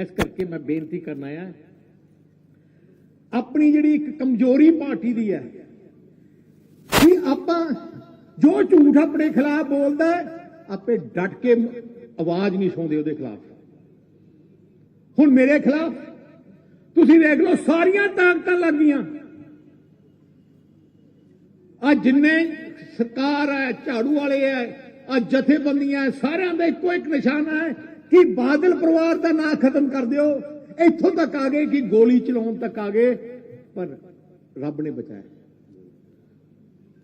ਇਸ ਕਰਕੇ ਮੈਂ ਬੇਨਤੀ ਕਰਨ ਆਇਆ। ਆਪਣੀ ਜਿਹੜੀ ਇੱਕ ਕਮਜ਼ੋਰੀ ਪਾਰਟੀ ਦੀ ਹੈ ਕਿ ਆਪਾਂ ਜੋ ਝੂਠ ਆਪਣੇ ਖਿਲਾਫ ਬੋਲਦਾ ਆਪੇ ਡਟ ਕੇ ਆਵਾਜ਼ ਨਹੀਂ ਸੁਣਦੇ ਉਹਦੇ ਖਿਲਾਫ। ਹੁਣ ਮੇਰੇ ਖਿਲਾਫ ਤੁਸੀਂ ਦੇਖ ਲਓ ਸਾਰੀਆਂ ਤਾਕਤਾਂ ਲੱਗ ਗਈਆਂ। ਆ ਜਿੰਨੇ ਸਰਕਾਰ ਹੈ ਝਾੜੂ ਵਾਲੇ ਹੈ ਆ ਜਥੇਬੰਦੀਆਂ ਹੈ, ਸਾਰਿਆਂ ਦਾ ਇੱਕੋ ਇੱਕ ਨਿਸ਼ਾਨਾ ਹੈ ਕਿ ਬਾਦਲ ਪਰਿਵਾਰ ਦਾ ਨਾਂ ਖਤਮ ਕਰ ਦਿਓ। ਇੱਥੋਂ ਤੱਕ ਆ ਗਏ ਕਿ ਗੋਲੀ ਚਲਾਉਣ ਤੱਕ ਆ ਗਏ, ਪਰ ਰੱਬ ਨੇ ਬਚਾਇਆ।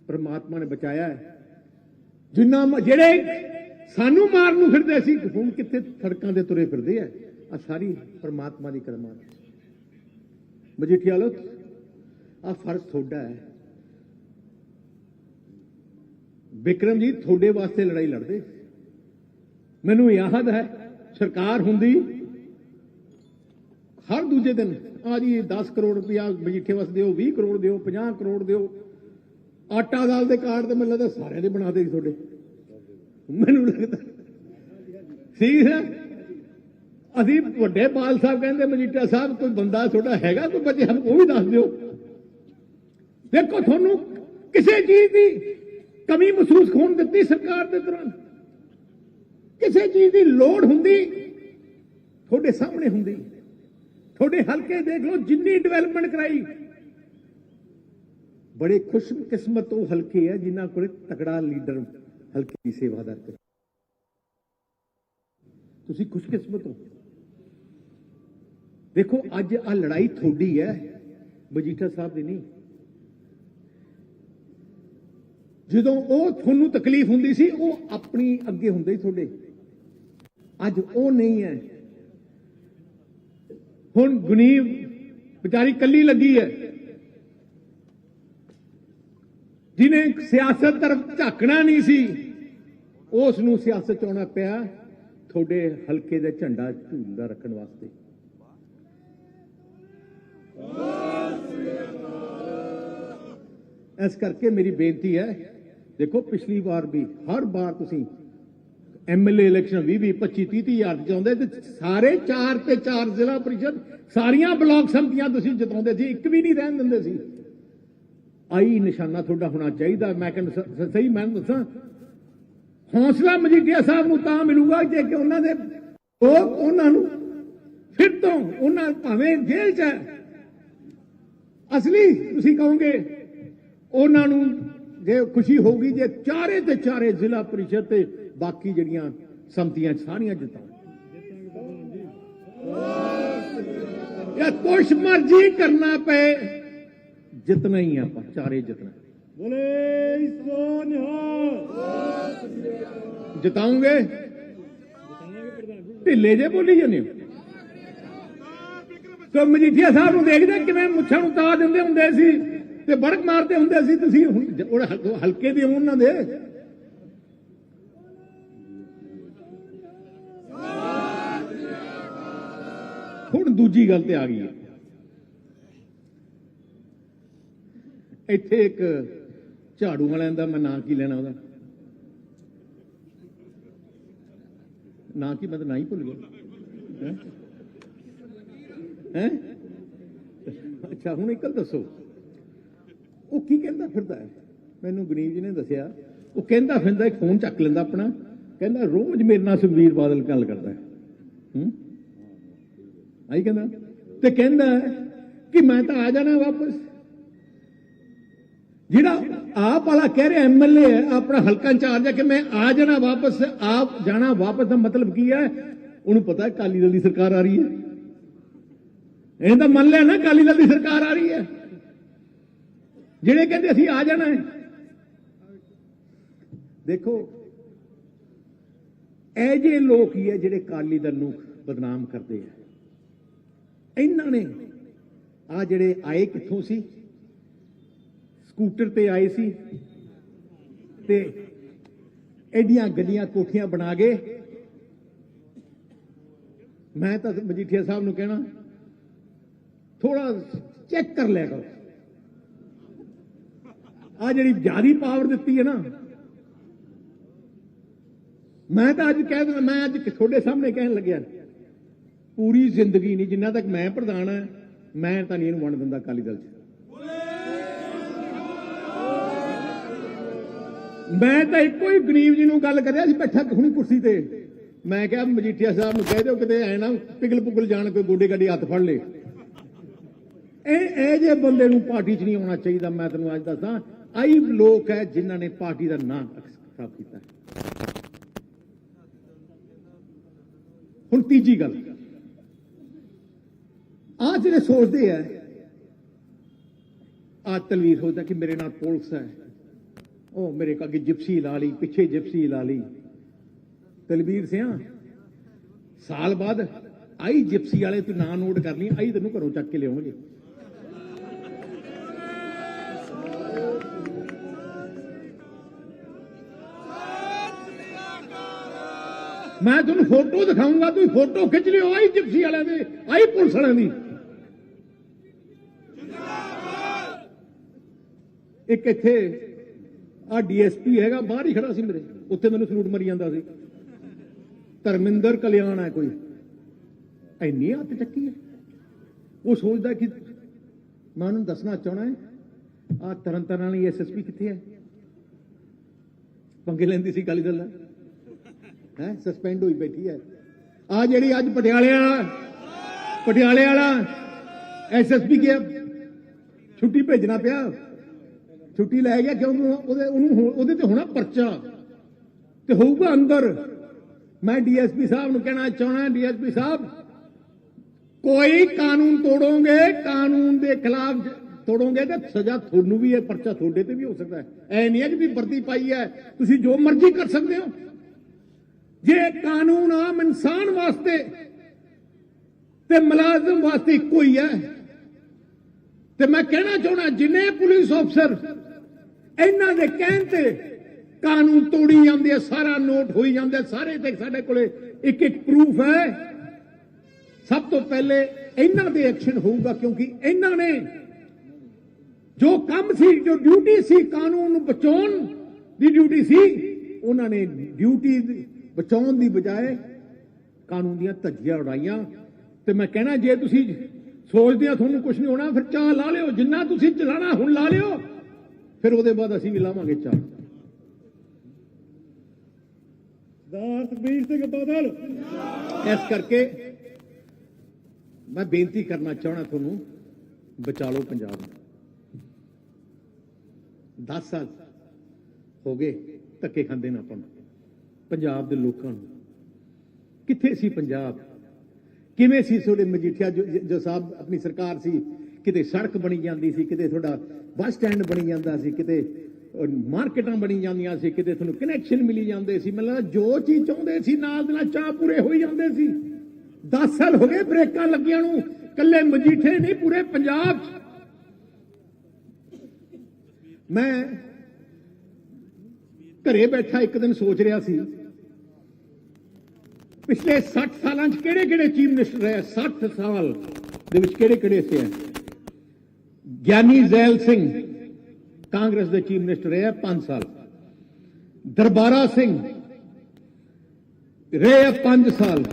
ਪਰਮਾਤਮਾ ਨੇ ਬਚਾਇਆ ਜਿੰਨਾ ਜਿਹੜੇ ਸਾਨੂੰ ਮਾਰਨ ਨੂੰ ਫਿਰਦੇ ਸੀ, ਹੁਣ ਕਿੱਥੇ ਸੜਕਾਂ ਦੇ ਤੁਰੇ ਫਿਰਦੇ ਆ? ਆ ਸਾਰੀ ਪਰਮਾਤਮਾ ਦੀ ਕਰਮਾਂ ਮਜੀਠੀਆ ਲੋ ਆ ਫਰਜ਼ ਤੁਹਾਡਾ ਹੈ। ਵਿਕਰਮ ਜੀ ਤੁਹਾਡੇ ਵਾਸਤੇ ਲੜਾਈ ਲੜਦੇ। ਮੈਨੂੰ ਯਾਦ ਹੈ ਸਰਕਾਰ ਹੁੰਦੀ, ਹਰ ਦੂਜੇ ਦਿਨ, ਆ ਜੀ 10 ਕਰੋੜ ਰੁਪਇਆ ਮਜੀਠੇ ਵਾਸਤੇ ਦਿਓ 20 ਕਰੋੜ ਦਿਓ 50 ਕਰੋੜ ਦਿਓ। ਆਟਾ ਦਾਲ ਦੇ ਕਾਰਡ ਤੇ ਮੈਨੂੰ ਲੱਗਦਾ ਸਾਰਿਆਂ ਦੇ ਬਣਾਦੇ ਸੀ ਤੁਹਾਡੇ। ਮੈਨੂੰ ਲੱਗਦਾ। ਠੀਕ ਹੈ ਅਸੀਂ ਵੱਡੇ ਪਾਲ ਸਾਹਿਬ ਕਹਿੰਦੇ, ਮਜੀਠਾ ਸਾਹਿਬ, ਕੋਈ ਬੰਦਾ ਤੁਹਾਡਾ ਹੈਗਾ, ਕੋਈ ਬੱਚੇ ਸਾਨੂੰ ਉਹ ਵੀ ਦੱਸ ਦਿਓ। ਦੇਖੋ, ਤੁਹਾਨੂੰ ਕਿਸੇ ਚੀਜ਼ ਦੀ ਕਮੀ ਮਹਿਸੂਸ ਹੋਣ ਦਿੱਤੀ ਸਰਕਾਰ ਦੇ ਦੌਰਾਨ। ਕਿਸੇ ਚੀਜ਼ ਦੀ ਲੋੜ ਹੁੰਦੀ, ਤੁਹਾਡੇ ਸਾਹਮਣੇ ਹੁੰਦੀ। ਤੁਹਾਡੇ ਹਲਕੇ ਦੇਖ ਲਓ, ਜਿੰਨੀ ਡਿਵੈਲਪਮੈਂਟ ਕਰਾਈ। ਬੜੇ ਖੁਸ਼ ਕਿਸਮਤ ਉਹ ਹਲਕੇ ਹੈ ਜਿਨ੍ਹਾਂ ਕੋਲ ਤਕੜਾ ਲੀਡਰ ਹਲਕੇ ਦੀ ਸੇਵਾਦਾਰ ਕਰ। ਤੁਸੀਂ ਖੁਸ਼ਕਿਸਮਤ ਹੋ। ਦੇਖੋ, ਅੱਜ ਆ ਲੜਾਈ ਤੁਹਾਡੀ ਹੈ, ਮਜੀਠਾ ਸਾਹਿਬ ਦੀ ਨਹੀਂ। ਜਦੋਂ ਉਹ ਤੁਹਾਨੂੰ ਤਕਲੀਫ ਹੁੰਦੀ ਸੀ, ਉਹ ਆਪਣੀ ਅੱਗੇ ਹੁੰਦੇ ਸੀ ਤੁਹਾਡੇ। ਅੱਜ ਉਹ ਨਹੀਂ ਹੈ। ਹੁਣ ਗੁਨੀਵ ਵਿਚਾਰੀ ਕੱਲੀ ਲੱਗੀ ਹੈ। ਜਿਹਨੇ ਸਿਆਸਤ ਤਰਫ ਝਾਕਣਾ ਨਹੀਂ ਸੀ, ਉਸ ਨੂੰ ਸਿਆਸਤ ਚ ਆਉਣਾ ਪਿਆ ਤੁਹਾਡੇ ਹਲਕੇ ਦਾ ਝੰਡਾ ਝੂਲਦਾ ਰੱਖਣ ਵਾਸਤੇ। ਇਸ ਕਰਕੇ ਮੇਰੀ ਬੇਨਤੀ ਹੈ, ਦੇਖੋ ਪਿਛਲੀ ਵਾਰ ਵੀ, ਹਰ ਵਾਰ ਤੁਸੀਂ ਐਮਐਲਏ ਇਲੈਕਸ਼ਨ 20 20 25 30 ਹਜ਼ਾਰ ਜਿਤਾਉਂਦੇ ਤੇ ਸਾਰੇ ਚਾਰ ਤੇ ਚਾਰ ਜ਼ਿਲ੍ਹਾ ਪ੍ਰੀਸ਼ਦ ਸਾਰੀਆਂ ਬਲਾਕ ਸੰਮਤੀਆਂ ਤੁਸੀਂ ਜਿਤਾਉਂਦੇ ਸੀ, ਇੱਕ ਵੀ ਨਹੀਂ ਰਹਿਣ ਦਿੰਦੇ ਸੀ। ਆਈ ਨਿਸ਼ਾਨਾ ਤੁਹਾਡਾ ਹੋਣਾ ਚਾਹੀਦਾ, ਮੈਂ ਕਹਿੰਦਾ ਸਹੀ ਮੈਂ ਦੱਸਾਂ। ਹੌਸਲਾ ਮਜੀਠੀਆ ਸਾਹਿਬ ਨੂੰ ਤਾਂ ਮਿਲੂਗਾ ਜੇ ਕਿ ਉਹਨਾਂ ਦੇ ਲੋਕ ਉਹਨਾਂ ਨੂੰ ਫਿਰ ਤੋਂ ਉਹਨਾਂ ਭਾਵੇਂ ਜੇਲ੍ਹ 'ਚ ਹੈ। ਅਸਲੀ ਤੁਸੀਂ ਕਹੋਗੇ, ਉਹਨਾਂ ਨੂੰ ਜੇ ਖੁਸ਼ੀ ਹੋਊਗੀ ਜੇ ਚਾਰੇ ਤੇ ਚਾਰੇ ਜ਼ਿਲ੍ਹਾ ਪ੍ਰੀਸ਼ਦ ਤੇ ਬਾਕੀ ਜਿਹੜੀਆਂ ਸੰਮਤੀਆਂ ਸਾਰੀਆਂ ਜਿਤਾਉਣ ਇਹ ਕੁਛ ਮਰਜ਼ੀ ਕਰਨਾ ਪਏ ਜਿਤਨਾ ਹੀ ਆਪਾਂ ਚਾਰੇ ਜਿਤਨਾ ਬੋਲੇ ਸੋਨਿਹਾ ਜਿਤਾਉਂਗੇ? ਢਿੱਲੇ ਜੇ ਬੋਲੀ ਜਾਂਦੇ ਹੋ? ਸੋ ਮਜੀਠੀਆ ਸਾਹਿਬ ਨੂੰ ਦੇਖਦੇ ਕਿਵੇਂ ਮੁੱਛਾਂ ਨੂੰ ਤਾ ਦਿੰਦੇ ਹੁੰਦੇ ਸੀ ਤੇ ਬੜਕ ਮਾਰਦੇ ਹੁੰਦੇ ਸੀ ਤੁਸੀਂ ਹੁਣ ਹਲਕੇ ਦੇ ਉਹਨਾਂ ਦੇ। ਹੁਣ ਦੂਜੀ ਗੱਲ ਤੇ ਆ ਗਈ ਹੈ। ਇੱਥੇ ਇੱਕ ਝਾੜੂ ਵਾਲਿਆਂ ਦਾ ਮੈਂ ਨਾਂ ਕੀ ਲੈਣਾ ਉਹਦਾ? ਨਾਂ ਕੀ ਮੈਂ ਤਾਂ ਨਾਂ ਹੀ ਭੁੱਲ ਗਿਆ। ਹੈਂ? ਅੱਛਾ, ਹੁਣ ਇੱਕ ਗੱਲ ਦੱਸੋ। ਉਹ ਕੀ ਕਹਿੰਦਾ ਫਿਰਦਾ ਹੈ? ਮੈਨੂੰ ਗਰੀਬ ਜੀ ਨੇ ਦੱਸਿਆ, ਉਹ ਕਹਿੰਦਾ ਫਿਰਦਾ, ਇੱਕ ਫੋਨ ਚੱਕ ਲੈਂਦਾ ਆਪਣਾ। ਕਹਿੰਦਾ, ਰੋਜ਼ ਮੇਰੇ ਨਾਲ ਸੁਖਬੀਰ ਬਾਦਲ ਗੱਲ ਕਰਦਾ ਹੈ। ਆਈ ਕਹਿੰਦਾ, ਤੇ ਕਹਿੰਦਾ ਕਿ ਮੈਂ ਤਾਂ ਆ ਜਾਣਾ ਵਾਪਸ। ਜਿਹੜਾ ਆਪ ਵਾਲਾ ਕਹਿ ਰਿਹਾ ਐਮਐਲਏ ਹੈ, ਆਪਣਾ ਹਲਕਾ ਇੰਚਾਰਜ ਹੈ ਕਿ ਮੈਂ ਆ ਜਾਣਾ ਵਾਪਸ, ਆਪ ਜਾਣਾ ਵਾਪਸ ਦਾ ਮਤਲਬ ਕੀ ਹੈ? ਉਹਨੂੰ ਪਤਾ ਹੈ ਕਾਲੀ ਦਲ ਦੀ ਸਰਕਾਰ ਆ ਰਹੀ ਹੈ। ਇਹ ਤਾਂ ਮੰਨ ਲਿਆ ਨਾ ਕਾਲੀ ਦਲ ਦੀ ਸਰਕਾਰ ਆ ਰਹੀ ਹੈ। ਜਿਹੜੇ ਕਹਿੰਦੇ ਅਸੀਂ ਆ ਜਾਣਾ ਹੈ। ਦੇਖੋ, ਇਹ ਜੇ ਲੋਕ ਹੀ ਹੈ ਜਿਹੜੇ ਕਾਲੀ ਦਲ ਨੂੰ ਬਦਨਾਮ ਕਰਦੇ ਆ ਇਹਨਾਂ ਨੇ। ਆ ਜਿਹੜੇ ਆਏ ਕਿੱਥੋਂ ਸੀ? ਸਕੂਟਰ ਤੇ ਆਏ ਸੀ ਤੇ ਐਡੀਆਂ ਗੱਡੀਆਂ ਕੋਠੀਆਂ ਬਣਾ ਕੇ ਮੈਂ ਤਾਂ ਮਜੀਠੀਆ ਸਾਹਿਬ ਨੂੰ ਕਹਿਣਾ ਥੋੜਾ ਚੈੱਕ ਕਰ ਲਿਆ ਕਰੋ। ਆ ਜਿਹੜੀ ਜਿਆਦੀ ਪਾਵਰ ਦਿੱਤੀ ਹੈ ਨਾ, ਮੈਂ ਤਾਂ ਅੱਜ ਕਹਿ ਦਿੰਦਾ, ਮੈਂ ਅੱਜ ਤੁਹਾਡੇ ਸਾਹਮਣੇ ਕਹਿਣ ਲੱਗਿਆ। ਪੂਰੀ ਜ਼ਿੰਦਗੀ ਨਹੀਂ, ਜਿੰਨਾ ਤੱਕ ਮੈਂ ਪ੍ਰਧਾਨ ਹਾਂ, ਮੈਂ ਤਾਂ ਨਹੀਂ ਇਹਨੂੰ ਵੰਡ ਦਿੰਦਾ ਅਕਾਲੀ ਦਲ 'ਚ। ਮੈਂ ਤਾਂ ਇੱਕੋ ਹੀ ਗਰੀਬ ਜੀ ਨੂੰ ਗੱਲ ਕਰਿਆ ਸੀ, ਬੈਠਾ ਹੁਣੀ ਕੁਰਸੀ ਤੇ। ਮੈਂ ਕਿਹਾ ਮਜੀਠੀਆ ਸਾਹਿਬ ਨੂੰ ਕਹਿ ਦਿਓ ਕਿਤੇ ਐ ਨਾ ਪਿਗਲ ਪੁਗਲ ਜਾਣ ਕੋਈ ਗੋਡੇ ਗੱਡੀ ਹੱਥ ਫੜ ਲੇ। ਇਹ ਇਹ ਜੇ ਬੰਦੇ ਨੂੰ ਪਾਰਟੀ 'ਚ ਨਹੀਂ ਆਉਣਾ ਚਾਹੀਦਾ, ਮੈਂ ਤੈਨੂੰ ਅੱਜ ਦੱਸਾਂ ਆਈ ਲੋਕ ਹੈ ਜਿਨ੍ਹਾਂ ਨੇ ਪਾਰਟੀ ਦਾ ਨਾਂ ਖਰਾਬ ਕੀਤਾ। ਹੁਣ ਤੀਜੀ ਗੱਲ। ਆ ਜਿਹੜੇ ਸੋਚਦੇ ਆ ਆ ਤਲਵੀਰ ਸੋਚਦਾ ਕਿ ਮੇਰੇ ਨਾਲ ਪੁਲਿਸ ਹੈ। ਉਹ ਮੇਰੇ ਅੱਗੇ ਜਿਪਸੀ ਲਾ ਲਈ, ਪਿੱਛੇ ਜਿਪਸੀ ਲਾ ਲਈ। ਤਲਵੀਰ ਸਿਆ, ਸਾਲ ਬਾਅਦ ਆਈ ਜਿਪਸੀ ਵਾਲੇ, ਤੂੰ ਨਾਂ ਨੋਟ ਕਰ ਲਈ, ਆਈ ਤੈਨੂੰ ਘਰੋਂ ਚੱਕ ਕੇ ਲਿਆਉਣਗੇ ਮੈਂ ਤੁਹਾਨੂੰ ਫੋਟੋ ਦਿਖਾਉਂਗਾ ਤੁਸੀਂ ਫੋਟੋ ਖਿੱਚ ਲਿਓ, ਆਈ ਜਿਪਸੀ ਵਾਲਿਆਂ ਦੇ, ਆਈ ਪੁਲਿਸ ਵਾਲਿਆਂ ਦੀ। ਇੱਕ ਇੱਥੇ ਆ ਡੀਐਸਪੀ ਹੈਗਾ, ਬਾਹਰ ਹੀ ਖੜਾ ਸੀ ਮੇਰੇ। ਉੱਥੇ ਮੈਨੂੰ ਸਲੂਟ ਮਰੀ ਜਾਂਦਾ ਸੀ। ਧਰਮਿੰਦਰ ਕਲਿਆਣ ਹੈ ਕੋਈ। ਇੰਨੀ ਹੱਥ ਚੱਕੀ ਹੈ। ਉਹ ਸੋਚਦਾ ਕਿ ਮੈਂ ਉਹਨੂੰ ਦੱਸਣਾ ਚਾਹਣਾ ਹੈ ਆ ਤਰਨ ਤਾਰਨ ਵਾਲੀ ਐਸਐਸਪੀ ਕਿੱਥੇ ਹੈ? ਪੰਗੇ ਲੈਂਦੀ ਸੀ ਕਾਲੀ ਦਲ ਹੈ ਸਸਪੈਂਡ ਹੋਈ ਬੈਠੀ ਹੈ। ਆ ਜਿਹੜੀ ਅੱਜ ਪਟਿਆਲੇ ਵਾਲਾ ਪਟਿਆਲੇ ਵਾਲਾ ਐਸਐਸਪੀ ਗਿਆ ਛੁੱਟੀ ਭੇਜਣਾ ਪਿਆ। ਛੁੱਟੀ ਲੈ ਗਿਆ, ਕਿਉਂ ਉਹਦੇ ਉਹਨੂੰ ਉਹਦੇ ਤੇ ਹੋਣਾ ਪਰਚਾ। ਤੇ ਹੋਊਗਾ ਅੰਦਰ। ਮੈਂ ਡੀਐਸਪੀ ਸਾਹਿਬ ਨੂੰ ਕਹਿਣਾ ਚਾਹਣਾ ਡੀਐਸਪੀ ਸਾਹਿਬ, ਕੋਈ ਕਾਨੂੰਨ ਤੋੜੋਗੇ, ਕਾਨੂੰਨ ਦੇ ਖਿਲਾਫ ਤੋੜੋਗੇ ਤੇ ਸਜ਼ਾ ਤੁਹਾਨੂੰ ਵੀ ਹੈ, ਪਰਚਾ ਤੁਹਾਡੇ ਤੇ ਵੀ ਹੋ ਸਕਦਾ ਐ ਨਹੀਂ ਹੈ ਕਿ ਵੀ ਵਰਦੀ ਪਾਈ ਹੈ, ਤੁਸੀਂ ਜੋ ਮਰਜ਼ੀ ਕਰ ਸਕਦੇ ਹੋ। ਜੇ ਕਾਨੂੰਨ ਆਮ ਇਨਸਾਨ ਵਾਸਤੇ ਤੇ ਮੁਲਾਜ਼ਮ ਵਾਸਤੇ ਇੱਕੋ ਹੀ ਹੈ, ਤੇ ਮੈਂ ਕਹਿਣਾ ਚਾਹਣਾ ਜਿੰਨੇ ਪੁਲਿਸ ਅਫਸਰ ਇਹਨਾਂ ਦੇ ਕਹਿਣ ਤੇ ਕਾਨੂੰਨ ਤੋੜੀ ਜਾਂਦੇ ਆ, ਸਾਰਾ ਨੋਟ ਹੋਈ ਜਾਂਦਾ ਸਾਰੇ ਤੇ ਸਾਡੇ ਕੋਲੇ ਇੱਕ ਇੱਕ ਪ੍ਰੂਫ ਹੈ। ਸਭ ਤੋਂ ਪਹਿਲੇ ਇਹਨਾਂ ਦੇ ਐਕਸ਼ਨ ਹੋਊਗਾ, ਕਿਉਂਕਿ ਇਹਨਾਂ ਨੇ ਜੋ ਕੰਮ ਸੀ, ਜੋ ਡਿਊਟੀ ਸੀ ਕਾਨੂੰਨ ਨੂੰ ਬਚਾਉਣ ਦੀ ਡਿਊਟੀ ਸੀ, ਉਹਨਾਂ ਨੇ ਡਿਊਟੀ ਬਚਾਉਣ ਦੀ ਬਜਾਏ ਕਾਨੂੰਨ ਦੀਆਂ ਧੱਜੀਆਂ ਉਡਾਈਆਂ। ਤੇ ਮੈਂ ਕਹਿਣਾ, ਜੇ ਤੁਸੀਂ ਸੋਚਦੇ ਆ, ਤੁਹਾਨੂੰ ਕੁਝ ਨਹੀਂ ਹੋਣਾ, ਫਿਰ ਚਾਹ ਲਾ ਲਿਓ। ਜਿੰਨਾ ਤੁਸੀਂ ਚਲਾਣਾ, ਹੁਣ ਲਾ ਲਿਓ। ਫਿਰ ਉਹਦੇ ਬਾਅਦ ਅਸੀਂ ਵੀ ਲਾਵਾਂਗੇ ਚਾਹ। ਸਰਦਾਰ ਸੁਖਬੀਰ ਸਿੰਘ ਬਾਦਲ। ਇਸ ਕਰਕੇ ਮੈਂ ਬੇਨਤੀ ਕਰਨਾ ਚਾਹਣਾ ਤੁਹਾਨੂੰ ਬਚਾ ਲਓ ਪੰਜਾਬ ਨੂੰ। 10 ਸਾਲ ਹੋ ਗਏ ਧੱਕੇ ਖਾਂਦੇ ਨਾ ਆਪਾਂ ਪੰਜਾਬ ਦੇ ਲੋਕਾਂ ਨੂੰ। ਕਿੱਥੇ ਸੀ ਪੰਜਾਬ? ਕਿਵੇਂ ਸੀ ਤੁਹਾਡੇ ਮਜੀਠੀਆ ਜੋ ਸਾਹਿਬ ਆਪਣੀ ਸਰਕਾਰ ਸੀ? ਕਿਤੇ ਸੜਕ ਬਣੀ ਜਾਂਦੀ ਸੀ, ਕਿਤੇ ਤੁਹਾਡਾ ਬੱਸ ਸਟੈਂਡ ਬਣੀ ਜਾਂਦਾ ਸੀ, ਕਿਤੇ ਮਾਰਕੀਟਾਂ ਬਣੀ ਜਾਂਦੀਆਂ ਸੀ, ਕਿਤੇ ਤੁਹਾਨੂੰ ਕਨੈਕਸ਼ਨ ਮਿਲੀ ਜਾਂਦੇ ਸੀ। ਮਤਲਬ ਜੋ ਚੀਜ਼ ਚਾਹੁੰਦੇ ਸੀ, ਨਾਲ ਦੇ ਨਾਲ ਚਾਹ ਪੂਰੇ ਹੋਈ ਜਾਂਦੇ ਸੀ। 10 ਸਾਲ ਹੋ ਗਏ ਬ੍ਰੇਕਾਂ ਲੱਗੀਆਂ ਨੂੰ ਕੱਲੇ ਮਜੀਠੇ ਨਹੀਂ, ਪੂਰੇ ਪੰਜਾਬ 'ਚ। ਮੈਂ ਘਰੇ ਬੈਠਾ ਇੱਕ ਦਿਨ ਸੋਚ ਰਿਹਾ ਸੀ, ਪਿਛਲੇ 60 ਸਾਲਾਂ 'ਚ ਕਿਹੜੇ ਕਿਹੜੇ ਚੀਫ ਮਿਨਿਸਟਰ ਰਹੇ 60 ਸਾਲ ਦੇ ਵਿੱਚ ਕਿਹੜੇ ਕਿਹੜੇ ਸੇ ਗਿਆਨੀ ਜ਼ੈਲ ਸਿੰਘ, ਕਾਂਗਰਸ ਦੇ ਚੀਫ ਮਿਨਿਸਟਰ ਰਹੇ 5 ਸਾਲ। ਦਰਬਾਰਾ ਸਿੰਘ, ਰਹੇ 5 ਸਾਲ।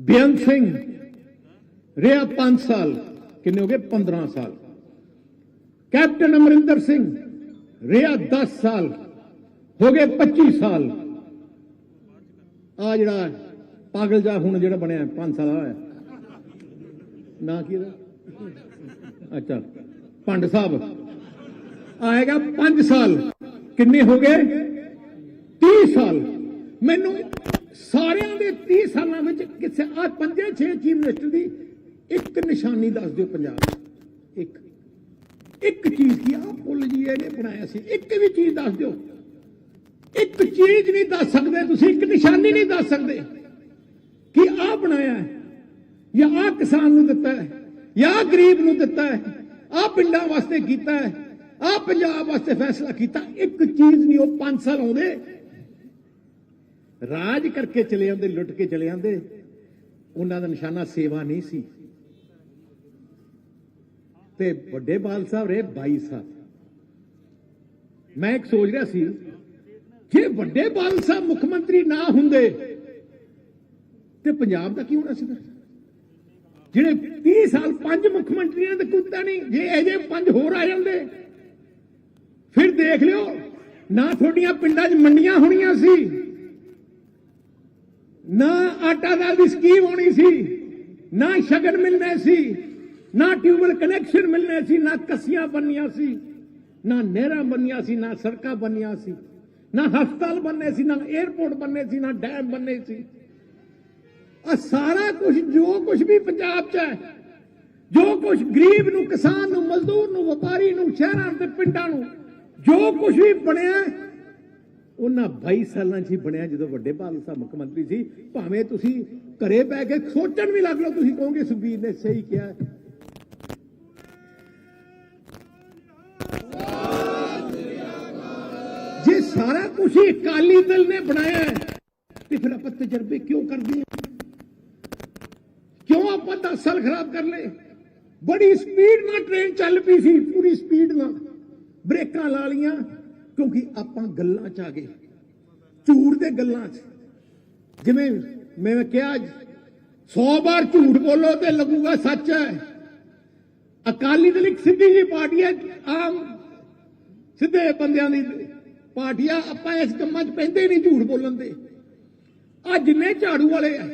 ਬੇਅੰਤ ਸਿੰਘ, ਰਿਹਾ 5 ਸਾਲ। ਕਿੰਨੇ ਹੋ ਗਏ? 15 ਸਾਲ। ਕੈਪਟਨ ਅਮਰਿੰਦਰ ਸਿੰਘ, ਰਿਹਾ 10 ਸਾਲ। ਹੋ ਗਏ 25 ਸਾਲ। ਆ ਜਿਹੜਾ ਪਾਗਲ ਜਾ ਹੁਣ ਜਿਹੜਾ ਬਣਿਆ 5 ਸਾਲ ਹੋਇਆ। ਨਾ ਕੀ ਇਹਦਾ? ਅੱਛਾ, ਪੰਡ ਸਾਹਿਬ। ਆਏਗਾ 5 ਸਾਲ। ਕਿੰਨੇ ਹੋ ਗਏ? 30 ਸਾਲ। ਮੈਨੂੰ ਸਾਰਿਆਂ ਦੇ 30 ਸਾਲਾਂ ਵਿੱਚ ਕਿਸੇ ਆ ਪੰਜੇ 6 ਚੀਫ ਮਿਨਿਸਟਰ ਦੀ ਇੱਕ ਨਿਸ਼ਾਨੀ ਦੱਸ ਦਿਓ ਪੰਜਾਬ ਇੱਕ। ਇੱਕ ਚੀਜ਼ ਕੀ ਆ? ਪੁੱਲ ਜੀ ਇਹਨੇ ਬਣਾਇਆ ਸੀ। ਇੱਕ ਵੀ ਚੀਜ਼ ਦੱਸ ਦਿਓ। ਇੱਕ ਚੀਜ਼ ਨਹੀਂ ਦੱਸ ਸਕਦੇ ਤੁਸੀਂ, ਇੱਕ ਨਿਸ਼ਾਨੀ ਨਹੀਂ ਦੱਸ ਸਕਦੇ ਕਿ ਆ ਬਣਾਇਆ ਹੈ ਜਾਂ ਆ ਕਿਸਾਨ ਨੂੰ ਦਿੱਤਾ ਹੈ। ਜਾਂ ਗਰੀਬ ਨੂੰ ਦਿੱਤਾ ਹੈ ਆ ਪਿੰਡਾਂ ਵਾਸਤੇ ਕੀਤਾ ਹੈ ਆ ਪੰਜਾਬ ਵਾਸਤੇ ਫੈਸਲਾ ਕੀਤਾ, ਇੱਕ ਚੀਜ਼ ਨਹੀਂ, ਉਹ 5 ਸਾਲ ਆਉਂਦੇ। ਰਾਜ ਕਰਕੇ ਚਲੇ ਜਾਂਦੇ ਲੁੱਟ ਕੇ ਚਲੇ ਜਾਂਦੇ ਉਹਨਾਂ ਦਾ ਨਿਸ਼ਾਨਾ ਸੇਵਾ ਨਹੀਂ ਸੀ। ਤੇ ਵੱਡੇ ਬਾਲ ਸਾਹਿਬ ਰਹੇ 22 ਸਾਲ। ਮੈਂ ਇੱਕ ਸੋਚ ਰਿਹਾ ਸੀ, ਜੇ ਵੱਡੇ ਬਾਲ ਸਾਹਿਬ ਮੁੱਖ ਮੰਤਰੀ ਨਾ ਹੁੰਦੇ, ਤੇ ਪੰਜਾਬ ਦਾ ਕੀ ਹੋਣਾ ਸੀਗਾ ਜਿਹੜੇ 30 ਸਾਲ ਪੰਜ ਮੁੱਖ ਮੰਤਰੀਆਂ ਦੇ ਕੁੱਤਾ ਨਹੀਂ, ਜੇ ਇਹਦੇ ਪੰਜ ਹੋਰ ਆ ਜਾਂਦੇ। ਫਿਰ ਦੇਖ ਲਿਓ, ਨਾ ਤੁਹਾਡੀਆਂ ਪਿੰਡਾਂ 'ਚ ਮੰਡੀਆਂ ਹੋਣੀਆਂ ਸੀ, ਨਾ ਆਟਾ ਦਾਲ ਦੀ ਸਕੀਮ ਹੋਣੀ ਸੀ, ਨਾ ਸ਼ਗਨ ਮਿਲਨੇ ਸੀ, ਨਾ ਟਿਊਬਲ ਕਨੈਕਸ਼ਨ ਮਿਲਨੇ ਸੀ, ਨਾ ਕੱਸੀਆਂ ਬਣਨੀਆਂ ਸੀ, ਨਾ ਨਹਿਰਾਂ ਬੰਨੀਆਂ ਸੀ, ਨਾ ਸੜਕਾਂ ਬੰਨੀਆਂ ਸੀ, ਨਾ ਹਸਪਤਾਲ ਬੰਨੇ ਸੀ, ਨਾ 에ਅਰਪੋਰਟ ਬੰਨੇ ਸੀ, ਨਾ ਡੈਮ ਬੰਨੇ ਸੀ। ਆ ਸਾਰਾ ਕੁਝ ਜੋ ਕੁਝ ਵੀ ਪੰਜਾਬ 'ਚ ਹੈ, ਜੋ ਕੁਝ ਗਰੀਬ ਨੂੰ, ਕਿਸਾਨ ਨੂੰ, ਮਜ਼ਦੂਰ ਨੂੰ, ਵਪਾਰੀ ਨੂੰ, ਸ਼ਹਿਰਾਂ ਤੇ ਪਿੰਡਾਂ ਨੂੰ, ਜੋ ਕੁਝ ਵੀ ਬਣਿਆ, ਉਹਨਾਂ 22 ਸਾਲਾਂ 'ਚ ਹੀ ਬਣਿਆ ਜਦੋਂ ਵੱਡੇ ਬਾਦਲ ਸਾਹਿਬ ਮੁੱਖ ਮੰਤਰੀ ਸੀ। ਭਾਵੇਂ ਤੁਸੀਂ ਘਰੇ ਬਹਿ ਕੇ ਸੋਚਣ ਵੀ ਲੱਗ ਲਓ, ਤੁਸੀਂ ਕਹੋਗੇ, ਸੁਖਬੀਰ ਨੇ ਸਹੀ ਕਿਹਾ ਜੇ ਸਾਰਾ ਕੁਝ ਹੀ ਅਕਾਲੀ ਦਲ ਨੇ ਬਣਾਇਆ ਤੇ ਫਿਰ ਆਪਾਂ ਤਜਰਬੇ ਕਿਉਂ ਕਰਦੇ ਹਾਂ? ਕਿਉਂ ਆਪਾਂ 10 ਸਾਲ ਖਰਾਬ ਕਰ ਲਏ? ਬੜੀ ਸਪੀਡ ਨਾਲ ਟ੍ਰੇਨ ਚੱਲ ਪਈ ਸੀ, ਪੂਰੀ ਸਪੀਡ ਨਾਲ। ਬ੍ਰੇਕਾਂ ਲਾ ਲੀਆਂ ਕਿਉਂਕਿ ਆਪਾਂ ਗੱਲਾਂ 'ਚ ਆ ਗਏ। ਝੂਠ ਦੇ ਗੱਲਾਂ 'ਚ। ਜਿਵੇਂ ਮੈਂ ਕਿਹਾ 100 ਵਾਰ ਝੂਠ ਬੋਲੋ ਤੇ ਲੱਗੂਗਾ ਸੱਚ ਹੈ। ਅਕਾਲੀ ਦਲ ਇੱਕ ਸਿੱਧੀ ਜੀ ਪਾਰਟੀ ਹੈ, ਆਮ ਸਿੱਧੇ ਬੰਦਿਆਂ ਦੀ ਪਾਰਟੀ ਆ। ਆਪਾਂ ਇਸ ਕੰਮਾਂ 'ਚ ਪੈਂਦੇ ਨਹੀਂ ਝੂਠ ਬੋਲਣ ਦੇ। ਆ ਜਿੰਨੇ ਝਾੜੂ ਵਾਲੇ ਆ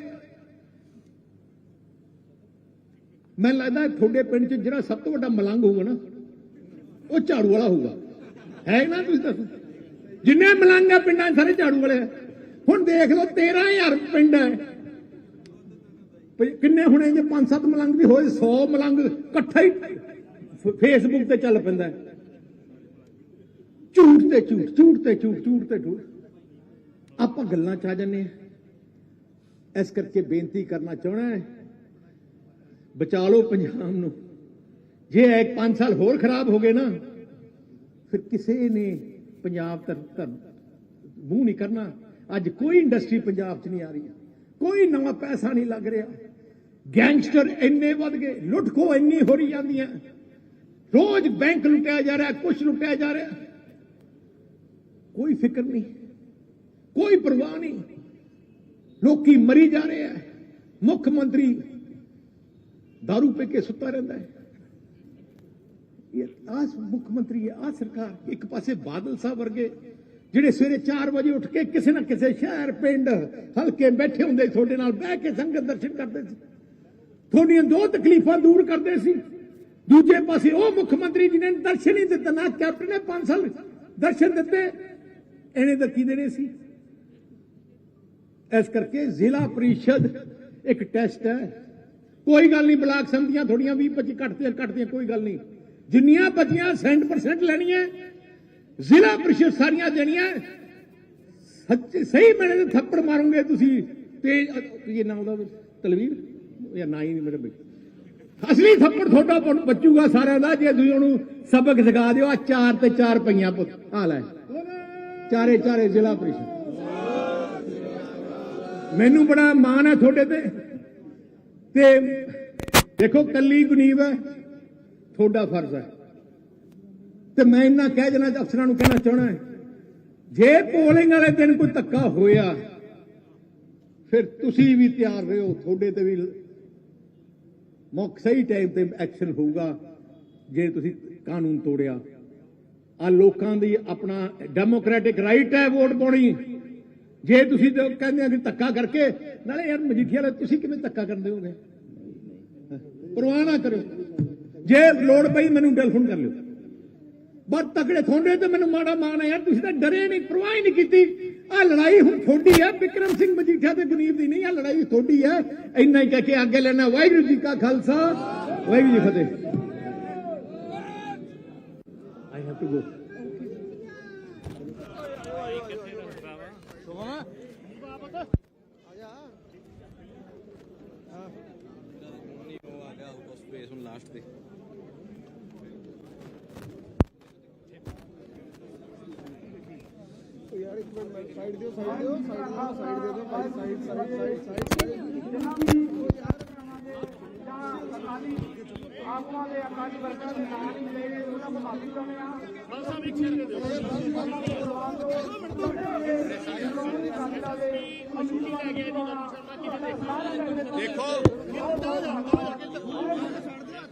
ਮੈਨੂੰ ਲੱਗਦਾ ਤੁਹਾਡੇ ਪਿੰਡ 'ਚ ਜਿਹੜਾ ਸਭ ਤੋਂ ਵੱਡਾ ਮਲੰਗ ਹੋਊਗਾ ਨਾ, ਉਹ ਝਾੜੂ ਵਾਲਾ ਹੋਊਗਾ। ਹੈ ਨਾ ਤੁਸੀਂ ਦੱਸੋ? ਜਿੰਨੇ ਮਲੰਗ ਆ ਪਿੰਡਾਂ 'ਚ, ਸਾਰੇ ਝਾੜੂ ਵਾਲੇ ਆ। ਹੁਣ ਦੇਖ ਲਓ 13000 ਪਿੰਡ ਹੈ ਕਿੰਨੇ ਹੁਣੇ ਜੇ 5-7 ਮਲੰਗ ਵੀ ਹੋਏ 100 ਮਲੰਗ ਇਕੱਠਾ ਹੀ ਫੇਸਬੁੱਕ ਤੇ ਚੱਲ ਪੈਂਦਾ। ਝੂਠ ਤੇ ਝੂਠ ਝੂਠ ਤੇ ਝੂਠ ਝੂਠ ਤੇ ਝੂਠ। ਆਪਾਂ ਗੱਲਾਂ ਚ ਆ ਜੰਨੇ ਇਸ ਕਰਕੇ ਬੇਨਤੀ ਕਰਨਾ ਚਾਹਣਾ ਹੈ ਬਚਾ ਲਓ ਪੰਜਾਬ ਨੂੰ। ਜੇ ਇੱਕ 5 ਸਾਲ ਹੋਰ ਖਰਾਬ ਹੋ ਗਏ ਨਾ, ਫਿਰ ਕਿਸੇ ਨੇ ਪੰਜਾਬ ਤਰ ਮੂੰਹ ਨਹੀਂ ਕਰਨਾ। ਅੱਜ ਕੋਈ ਇੰਡਸਟਰੀ ਪੰਜਾਬ 'ਚ ਨਹੀਂ ਆ ਰਹੀ। ਕੋਈ ਨਵਾਂ ਪੈਸਾ ਨਹੀਂ ਲੱਗ ਰਿਹਾ। ਗੈਂਗਸਟਰ ਇੰਨੇ ਵੱਧ ਗਏ ਲੁੱਟ ਖੋ ਇੰਨੀ ਹੋ ਰਹੀ ਜਾਂਦੀਆਂ। ਰੋਜ਼ ਬੈਂਕ ਲੁੱਟਿਆ ਜਾ ਰਿਹਾ ਕੁਝ ਲੁੱਟਿਆ ਜਾ ਰਿਹਾ। ਕੋਈ ਫਿਕਰ ਨਹੀਂ, ਕੋਈ ਪਰਵਾਹ ਨਹੀਂ। ਲੋਕੀ ਮਰੀ ਜਾ ਰਹੇ ਆ। ਮੁੱਖ ਮੰਤਰੀ दारू ਪੀ ਕੇ ਸੁੱਤਾ ਰਹਿੰਦਾ ਹੈ ਇਹ ਆਸ ਮੁੱਖ ਮੰਤਰੀ ਆ ਸਰਕਾਰ ਇੱਕ ਪਾਸੇ ਬਾਦਲ ਸਾਹਿਬ ਵਰਗੇ ਜਿਹੜੇ ਸਵੇਰੇ 4 ਵਜੇ ਉੱਠ ਕੇ ਕਿਸੇ ਨਾ ਕਿਸੇ ਸ਼ਹਿਰ ਪਿੰਡ ਹਲਕੇ ਬੈਠੇ ਹੁੰਦੇ ਤੁਹਾਡੇ ਨਾਲ ਬਹਿ ਕੇ ਸੰਗਤ ਦਰਸ਼ਨ ਕਰਦੇ ਸੀ ਤੁਹਾਡੀਆਂ ਦੋ ਤਕਲੀਫਾਂ ਦੂਰ ਕਰਦੇ ਸੀ ਦੂਜੇ ਪਾਸੇ ਉਹ ਮੁੱਖ ਮੰਤਰੀ ਜਿਹਨੇ ਦਰਸ਼ਨ ਹੀ ਦਿੱਤਾ ਨਾ ਕੈਪਟਨ ਨੇ 5 ਸਾਲ ਦਰਸ਼ਨ ਦਿੱਤੇ ਇਹਨੇ ਤਾਂ ਕੀ ਦੇਣੇ ਸੀ ਇਸ ਕਰਕੇ ਜ਼ਿਲ੍ਹਾ ਪ੍ਰੀਸ਼ਦ ਇੱਕ ਟੈਸਟ ਹੈ ਕੋਈ ਗੱਲ ਨਹੀਂ, ਬਲਾਕ ਸੰਧੀਆਂ ਥੋੜੀਆਂ 20 25 ਘਟਦੇ ਘਟਦੀਆਂ, ਕੋਈ ਗੱਲ ਨਹੀਂ। ਜਿੰਨੀਆਂ ਬਚੀਆਂ 100% ਲੈਣੀਆਂ, ਜ਼ਿਲ੍ਹਾ ਪ੍ਰੀਸ਼ਦ ਸਾਰੀਆਂ ਦੇਣੀਆਂ। ਸੱਚੇ, ਸਹੀ ਮੈਨੇ ਥੱਪੜ ਮਾਰੋਗੇ ਤੁਸੀਂ। ਤੇ ਇਹ ਨਾਮ ਉਹਦਾ? ਤਲਵੀਰ? ਜਾਂ ਨਾ ਹੀ ਨਹੀਂ ਮੇਰੇ ਬਈ। ਅਸਲੀ ਥੱਪੜ ਤੁਹਾਡਾ ਬਚੂਗਾ ਸਾਰਿਆਂ ਦਾ, ਜੇ ਤੁਸੀਂ ਉਹਨੂੰ ਸਬਕ ਸਿਖਾ ਦਿਓ ਆ ਚਾਰ ਤੇ ਚਾਰ ਪਈਆਂ ਪੁੱਤ। ਆ ਲੈ, ਚਾਰੇ ਚਾਰੇ ਜ਼ਿਲ੍ਹਾ ਪ੍ਰੀਸ਼ਦ। ਮੈਨੂੰ ਬੜਾ ਮਾਣ ਹੈ ਤੁਹਾਡੇ ਤੇ। ਤੇ ਦੇਖੋ ਕੱਲੀ ਗੁਨੀਬ ਹੈ, ਤੁਹਾਡਾ ਫਰਜ਼ ਹੈ। ਤੇ ਮੈਂ ਇਹਨਾਂ ਕਹਿ ਜਣਾ ਅਫਸਰਾਂ ਨੂੰ ਕਹਿਣਾ ਚਾਹਣਾ ਹੈ, ਜੇ ਪੋਲਿੰਗ ਵਾਲੇ ਦਿਨ ਕੋਈ ਧੱਕਾ ਹੋਇਆ, ਫਿਰ ਤੁਸੀਂ ਵੀ ਤਿਆਰ ਰਹੋ, ਤੁਹਾਡੇ ਤੇ ਵੀ ਮੌਕ ਸਹੀ ਟਾਈਮ ਤੇ ਐਕਸ਼ਨ ਹੋਊਗਾ, ਜੇ ਤੁਸੀਂ ਕਾਨੂੰਨ ਤੋੜਿਆ। ਆ ਲੋਕਾਂ ਦੀ ਆਪਣਾ ਡੈਮੋਕ੍ਰੈਟਿਕ ਰਾਈਟ ਹੈ ਵੋਟ ਪਾਉਣੀ। ਜੇ ਤੁਸੀਂ ਕਹਿੰਦੇ ਆ ਕਿ ਧੱਕਾ ਕਰਕੇ, ਨਾਲੇ ਯਾਰ ਮਜੀਠੀਆ ਵਾਲੇ ਤੁਸੀਂ ਕਿਵੇਂ ਧੱਕਾ ਕਰਦੇ ਹੋਗੇ ਪਰਵਾਹ ਨਾ ਕਰੋ ਜੇ ਲੋੜ ਪਈ ਮੈਨੂੰ ਟੈਲੀਫੋਨ ਕਰ ਲਿਓ। ਬਸ ਤਕੜੇ ਥੋੜੇ ਤੇ ਮੈਨੂੰ ਮਾੜਾ ਮਾਣ ਹੈ ਯਾਰ, ਤੁਸੀਂ ਤਾਂ ਡਰੇ ਨਹੀਂ, ਪਰਵਾਹ ਹੀ ਨਹੀਂ ਕੀਤੀ। ਆ ਲੜਾਈ ਹੁਣ ਥੋੜੀ ਹੈ, ਵਿਕਰਮ ਸਿੰਘ ਮਜੀਠੀਆ ਤੇ ਗੁਨੀਰ ਦੀ ਨਹੀਂ ਆ ਲੜਾਈ ਥੋੜੀ ਹੈ। ਇੰਨਾ ਹੀ ਕਹਿ ਕੇ ਅੱਗੇ ਲੈਣਾ, ਵਾਹਿਗੁਰੂ ਜੀ ਕਾ Khalsa, Waheguru ji Fateh. I have to ਗੋ ਨਹੀਂ ਉਹ ਆ ਗਿਆ ਆਊਟ ਆਫ ਸਪੇਸ ਹੁਣ ਲਾਸਟ ਤੇ ਯਾਰ ਇੱਕ ਮਿੰਟ ਸਾਈਡ ਦਿਓ ਸਾਈਡ ਦਿਓ ਸਾਈਡ ਦਿਓ ਸਾਈਡ ਦੇ ਦਿਓ ਭਾਈ ਸਾਈਡ ਸਾਈਡ ਸਾਈਡ ਸਾਈਡ ਆਗੂਆਂ ਦੇ ਅਕਾਲੀ ਵਰਕਰਾਂ ਦੇ ਨਾਮ ਨਹੀਂ ਲਏ ਗਏ ਉਹਨਾਂ ਨੂੰ ਮਾਫੀ ਚਾਹੁੰਦੇ ਆ ਦੇਖੋ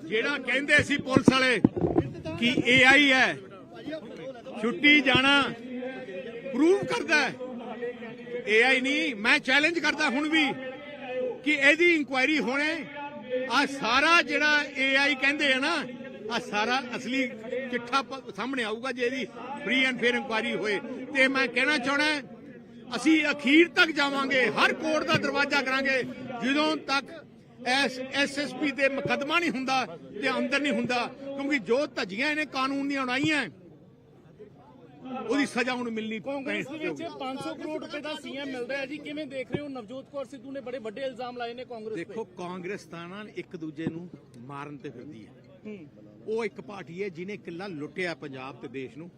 ਜਿਹੜਾ ਕਹਿੰਦੇ ਸੀ ਪੁਲਿਸ ਵਾਲੇ ਕਿ ਏਆਈ ਹੈ, ਛੁੱਟੀ ਜਾਣਾ ਪ੍ਰੂਵ ਕਰਦਾ ਹੈ। ਏਆਈ ਨਹੀਂ, ਮੈਂ ਚੈਲੰਜ ਕਰਦਾ ਹੁਣ ਵੀ ਕਿ ਇਹਦੀ ਇਨਕੁਆਇਰੀ ਹੋਣੇ। ਆ ਸਾਰਾ ਜਿਹੜਾ ਏਆਈ ਕਹਿੰਦੇ ਆ ਨਾ ਆ ਸਾਰਾ ਅਸਲੀ ਚਿੱਠਾ ਸਾਹਮਣੇ ਆਊਗਾ ਜੇ ਇਹਦੀ ਫ੍ਰੀ ਐਂਡ ਫੇਅਰ ਇਨਕੁਆਇਰੀ ਹੋਏ। ਤੇ ਮੈਂ ਕਹਿਣਾ ਚਾਹਣਾ ਅਸੀਂ ਅਖੀਰ ਤੱਕ ਜਾਵਾਂਗੇ, ਹਰ ਕੋਰਟ ਦਾ ਦਰਵਾਜ਼ਾ ਕਰਾਂਗੇ, ਜਦੋਂ ਤੱਕ ਐਸ ਐਸਐਸਪੀ ਤੇ ਮੁਕੱਦਮਾ ਨਹੀਂ ਹੁੰਦਾ ਤੇ ਅੰਦਰ ਨਹੀਂ ਹੁੰਦਾ ਕਿਉਂਕਿ ਜੋ ਧੱਜੀਆਂ ਇਹਨੇ ਕਾਨੂੰਨ ਦੀਆਂ ਉਡਾਈਆਂ ਉਹਦੀ ਸਜ਼ਾ ਹੁਣ ਮਿਲਣੀ ਕਾਂਗਰਸ ਵਿੱਚ 500 ਕਰੋੜ ਰੁਪਏ ਦਾ ਸੀਐਮ ਮਿਲਦਾ ਹੈ ਜੀ। ਕਿਵੇਂ ਦੇਖ ਰਹੇ ਹੋ? ਨਵਜੋਤ ਕੌਰ ਸਿੱਧੂ ਨੇ ਬੜੇ ਵੱਡੇ ਇਲਜ਼ਾਮ ਲਾਏ ਨੇ ਕਾਂਗਰਸ ਤੇ। ਦੇਖੋ ਕਾਂਗਰਸ ਤਾਂ ਨਾ ਇੱਕ ਦੂਜੇ ਨੂੰ ਮਾਰਨ ਤੇ ਫਿਰਦੀ ਹੈ। ਉਹ ਇੱਕ ਪਾਰਟੀ ਹੈ ਜਿਹਨੇ ਕਿੱਲਾ ਲੁੱਟਿਆ ਪੰਜਾਬ ਤੇ ਦੇਸ਼ ਨੂੰ।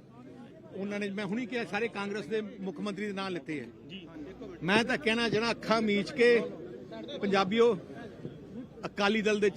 ਉਹਨਾਂ ਨੇ ਮੈਂ ਹੁਣੀ ਕਿਹਾ ਸਾਰੇ ਕਾਂਗਰਸ ਦੇ ਮੁੱਖ ਮੰਤਰੀ ਦੇ ਨਾਂ ਲਿੱਤੇ ਹੈ। ਮੈਂ ਤਾਂ ਕਹਿਣਾ ਜਿਹੜਾ ਅੱਖਾਂ ਮੀਚ ਕੇ ਪੰਜਾਬੀਓ ਅਕਾਲੀ ਦਲ ਦੇ